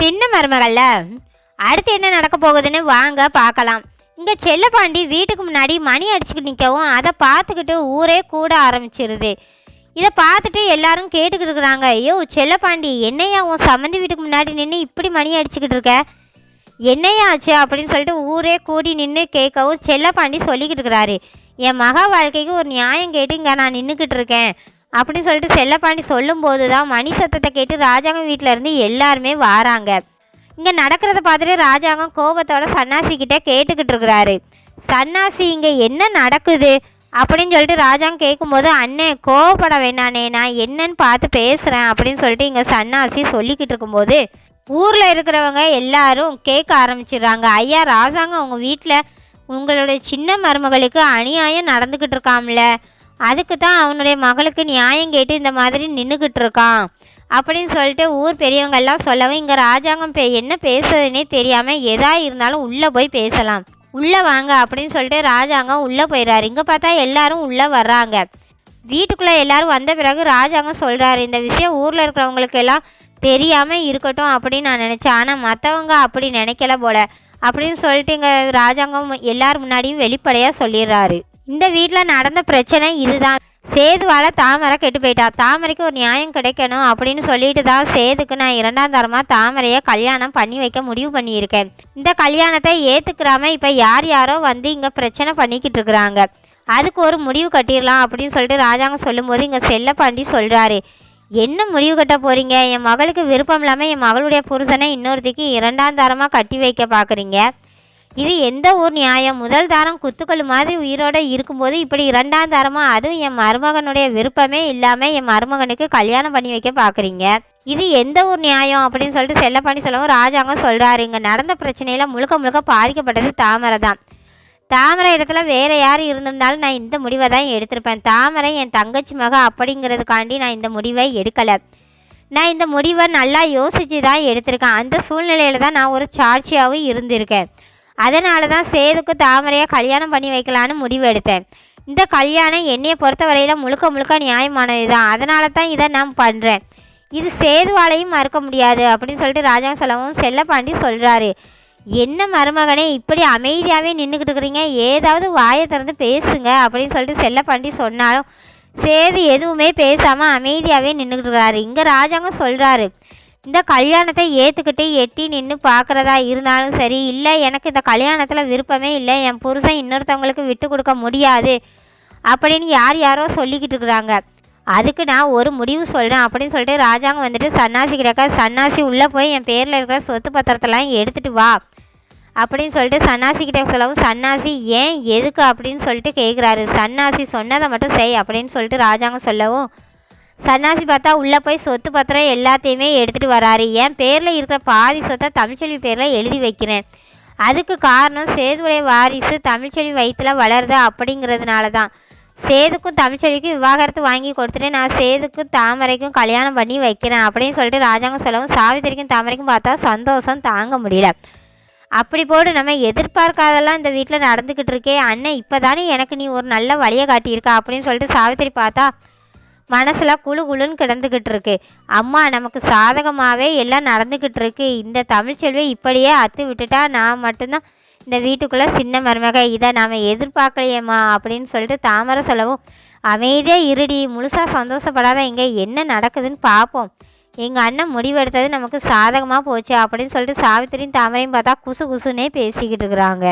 சின்ன மருமகள்ல அடுத்து என்ன நடக்க போகுதுன்னு வாங்க பார்க்கலாம். இங்கே செல்லப்பாண்டி வீட்டுக்கு முன்னாடி மணி அடிச்சுக்கிட்டு நிற்கவும் அதை பார்த்துக்கிட்டு ஊரே கூட ஆரம்பிச்சிருது. இதை பார்த்துட்டு எல்லாரும் கேட்டுக்கிட்டு இருக்கிறாங்க. ஐயோ செல்லப்பாண்டி என்னையா உன் சம்மந்தி வீட்டுக்கு முன்னாடி நின்று இப்படி மணி அடிச்சுக்கிட்டு இருக்க? என்னையா ஆச்சு அப்படின்னு சொல்லிட்டு ஊரே கூடி நின்று கேட்கவும் செல்லப்பாண்டி சொல்லிக்கிட்டு இருக்கிறாரு. என் மகா வாழ்க்கைக்கு ஒரு நியாயம் கேட்டு இங்கே நான் நின்றுக்கிட்டு இருக்கேன். அப்படின்னு சொல்லிட்டு செல்லப்பாண்டி சொல்லும்போது தான் மணி சத்தத்தை கேட்டு ராஜாங்கம் வீட்டில் இருந்து எல்லாருமே வாராங்க. இங்கே நடக்கிறத பார்த்துட்டு ராஜாங்கம் கோபத்தோட சன்னாசிக்கிட்ட கேட்டுக்கிட்டு இருக்கிறாரு. சன்னாசி இங்கே என்ன நடக்குது? அப்படின்னு சொல்லிட்டு ராஜாங்க கேட்கும்போது அண்ணே கோவப்பட வேணானே நான் என்னன்னு பார்த்து பேசுகிறேன் அப்படின்னு சொல்லிட்டு இங்கே சன்னாசி சொல்லிக்கிட்டு இருக்கும்போது ஊரில் இருக்கிறவங்க எல்லாரும் கேட்க ஆரம்பிச்சிடுறாங்க. ஐயா ராஜாங்க உங்கள் வீட்டில் உங்களுடைய சின்ன மருமகளுக்கு அநியாயம் நடந்துக்கிட்டு இருக்காம்ல? அதுக்கு தான் அவனுடைய மகளுக்கு நியாயம் கேட்டு இந்த மாதிரி நின்றுக்கிட்டு இருக்கான் அப்படின்னு சொல்லிட்டு ஊர் பெரியவங்கெல்லாம் சொல்லவும் இங்கே ராஜாங்கம் பே என்ன பேசுறதுனே தெரியாமல் எதா இருந்தாலும் உள்ளே போய் பேசலாம். உள்ளே வாங்க அப்படின்னு சொல்லிட்டு ராஜாங்கம் உள்ளே போயிடுறாரு இங்கே பார்த்தா எல்லாரும் உள்ளே வர்றாங்க. வீட்டுக்குள்ளே எல்லாரும் வந்த பிறகு ராஜாங்கம் சொல்கிறாரு இந்த விஷயம் ஊரில் இருக்கிறவங்களுக்கு எல்லாம் தெரியாமல் இருக்கட்டும் அப்படின்னு நான் நினச்சேன். ஆனால் மற்றவங்க அப்படி நினைக்கல போல. அப்படின்னு சொல்லிட்டு இங்கே ராஜாங்கம் எல்லார் முன்னாடியும் வெளிப்படையாக சொல்லிடுறாரு. இந்த வீட்டில் நடந்த பிரச்சனை இதுதான். சேதுவால் தாமரை கெட்டு போயிட்டா. தாமரைக்கு ஒரு நியாயம் கிடைக்கணும் அப்படின்னு சொல்லிட்டு தான் சேதுக்கு நான் இரண்டாம் தரமாக தாமரையை கல்யாணம் பண்ணி வைக்க முடிவு பண்ணியிருக்கேன். இந்த கல்யாணத்தை ஏற்றுக்கிறாம இப்போ யார் யாரோ வந்து இங்கே பிரச்சனை பண்ணிக்கிட்டு இருக்கிறாங்க. அதுக்கு ஒரு முடிவு கட்டிடலாம் அப்படின்னு சொல்லிட்டு ராஜாங்க சொல்லும்போது இங்கே செல்லப்பாண்டி சொல்கிறாரு என்ன முடிவு கட்ட போகிறீங்க என் மகளுக்கு விருப்பம் இல்லாமல் என் மகளுடைய புருஷனை இன்னொருத்திக்கு இரண்டாம் தரமாக கட்டி வைக்க பார்க்குறீங்க இது எந்த ஊர் நியாயம்? முதல் தாரம் குத்துக்கள் மாதிரி உயிரோட இருக்கும்போது இப்படி இரண்டாம் தாரமாக அதுவும் என் மருமகனுடைய விருப்பமே இல்லாமல் என் மருமகனுக்கு கல்யாணம் பண்ணி வைக்க பார்க்குறீங்க இது எந்த ஊர் நியாயம் அப்படின்னு சொல்லிட்டு செல்லப்பாணி சொல்லவும் ராஜாங்கம் சொல்கிறாரு இங்கே நடந்த பிரச்சனையில் முழுக்க முழுக்க பாதிக்கப்பட்டது தாமரை தான். தாமரை இடத்துல வேறு யார் இருந்திருந்தாலும் நான் இந்த முடிவை தான் எடுத்திருப்பேன். தாமரை என் தங்கச்சி மக அப்படிங்கிறதுக்காண்டி நான் இந்த முடிவை எடுக்கலை. நான் இந்த முடிவை நல்லா யோசித்து தான் எடுத்திருக்கேன். அந்த சூழ்நிலையில் தான் நான் ஒரு சாட்சியாகவும் இருந்திருக்கேன். அதனால தான் சேதுக்கு தாமரையாக கல்யாணம் பண்ணி வைக்கலான்னு முடிவு எடுத்தேன் இந்த கல்யாணம் என்னையை பொறுத்தவரையில் முழுக்க முழுக்க நியாயமானது தான் அதனால தான் இதை நான் பண்ணுறேன் இது சேதுவாலையும் மறுக்க முடியாது அப்படின்னு சொல்லிட்டு ராஜா சொல்லவும் செல்லப்பாண்டி சொல்கிறாரு என்ன மருமகனே இப்படி அமைதியாகவே நின்றுக்கிட்டு இருக்கிறீங்க? ஏதாவது வாயை திறந்து பேசுங்க அப்படின்னு சொல்லிட்டு செல்லப்பாண்டி சொன்னாலும் சேது எதுவுமே பேசாமல் அமைதியாகவே நின்றுக்கிட்டு இருக்கிறாரு. இங்கே ராஜாங்க சொல்கிறாரு இந்த கல்யாணத்தை ஏற்றுக்கிட்டு எட்டி நின்று பார்க்குறதா இருந்தாலும் சரி இல்லை எனக்கு இந்த கல்யாணத்தில் விருப்பமே இல்லை என் புருஷன் இன்னொருத்தவங்களுக்கு விட்டு கொடுக்க முடியாது அப்படின்னு யார் யாரோ சொல்லிக்கிட்டு இருக்கிறாங்க. அதுக்கு நான் ஒரு முடிவு சொல்கிறேன் அப்படின்னு சொல்லிட்டு ராஜாங்க வந்துட்டு சன்னாசி கிடக்க சன்னாசி உள்ளே போய் என் பேரில் இருக்கிற சொத்து பத்திரத்தெல்லாம் எடுத்துகிட்டு வா. அப்படின்னு சொல்லிட்டு சன்னாசி கிட்ட சொல்லவும் சன்னாசி ஏன் எதுக்கு? அப்படின்னு சொல்லிட்டு கேட்குறாரு சன்னாசி சொன்னதை மட்டும் செய் அப்படின்னு சொல்லிட்டு ராஜாங்க சொல்லவும் சன்னாசி பார்த்தா உள்ளே போய் சொத்து பத்திரம் எல்லாத்தையுமே எடுத்துகிட்டு வராரு. என் பேரில் இருக்கிற பாதி சொத்தை தமிழ்ச்செல்வி பேரில் எழுதி வைக்கிறேன். அதுக்கு காரணம் சேதுடைய வாரிசு தமிழ்ச்செல்வி வயிற்றில் வளருது அப்படிங்கிறதுனால தான் சேதுக்கும் தமிழ்ச்செல்விக்கும் விவாகரத்து வாங்கி கொடுத்துட்டு நான் சேதுக்கும் தாமரைக்கும் கல்யாணம் பண்ணி வைக்கிறேன் அப்படின்னு சொல்லிட்டு ராஜாங்கம் சொல்லவும் சாவித்திரிக்கும் தாமரைக்கும் பார்த்தா சந்தோஷம் தாங்க முடியல. அப்படி போட்டு நம்ம எதிர்பார்க்காதெல்லாம் இந்த வீட்டில் நடந்துக்கிட்டு இருக்கே அண்ணன் இப்போ தானே எனக்கு நீ ஒரு நல்ல வழியை காட்டியிருக்கா அப்படின்னு சொல்லிட்டு சாவித்திரி பார்த்தா மனசில் குழு குழுன்னு கிடந்துக்கிட்டு இருக்கு. அம்மா நமக்கு சாதகமாகவே எல்லாம் நடந்துக்கிட்டு இருக்கு. இந்த தமிழ்ச்செல்வியை இப்படியே அத்து விட்டுட்டா நான் மட்டும்தான் இந்த வீட்டுக்குள்ளே சின்ன மருமக. இதை நாம் எதிர்பார்க்கலையேம்மா அப்படின்னு சொல்லிட்டு தாமரை சொல்லவும் அமைதியாக இருடி. முழுசாக சந்தோஷப்படாத. இங்கே என்ன நடக்குதுன்னு பார்ப்போம் எங்கள் அண்ணன் முடிவெடுத்தது நமக்கு சாதகமாக போச்சு. அப்படின்னு சொல்லிட்டு சாவித்திரியும் தாமரையும் பார்த்தா குசு குசுன்னே பேசிக்கிட்டு இருக்கிறாங்க.